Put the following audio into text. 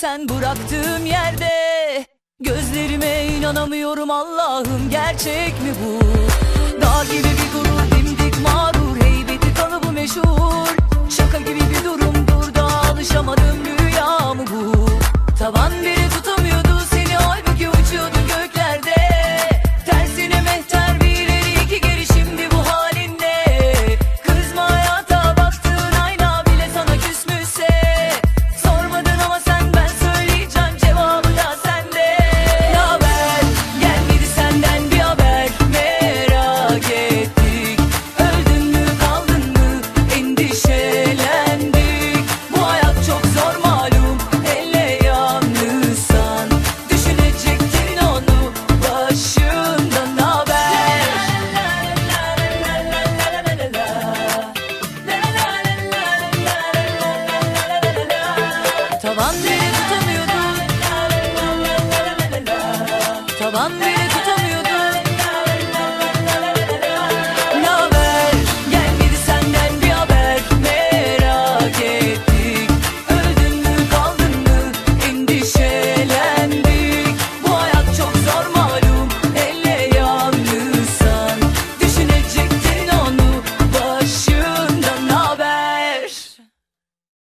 sen bıraktığım yerde. Gözlerime inanamıyorum Allah'ım gerçek mi bu? Dağ gibi Babam beni tutar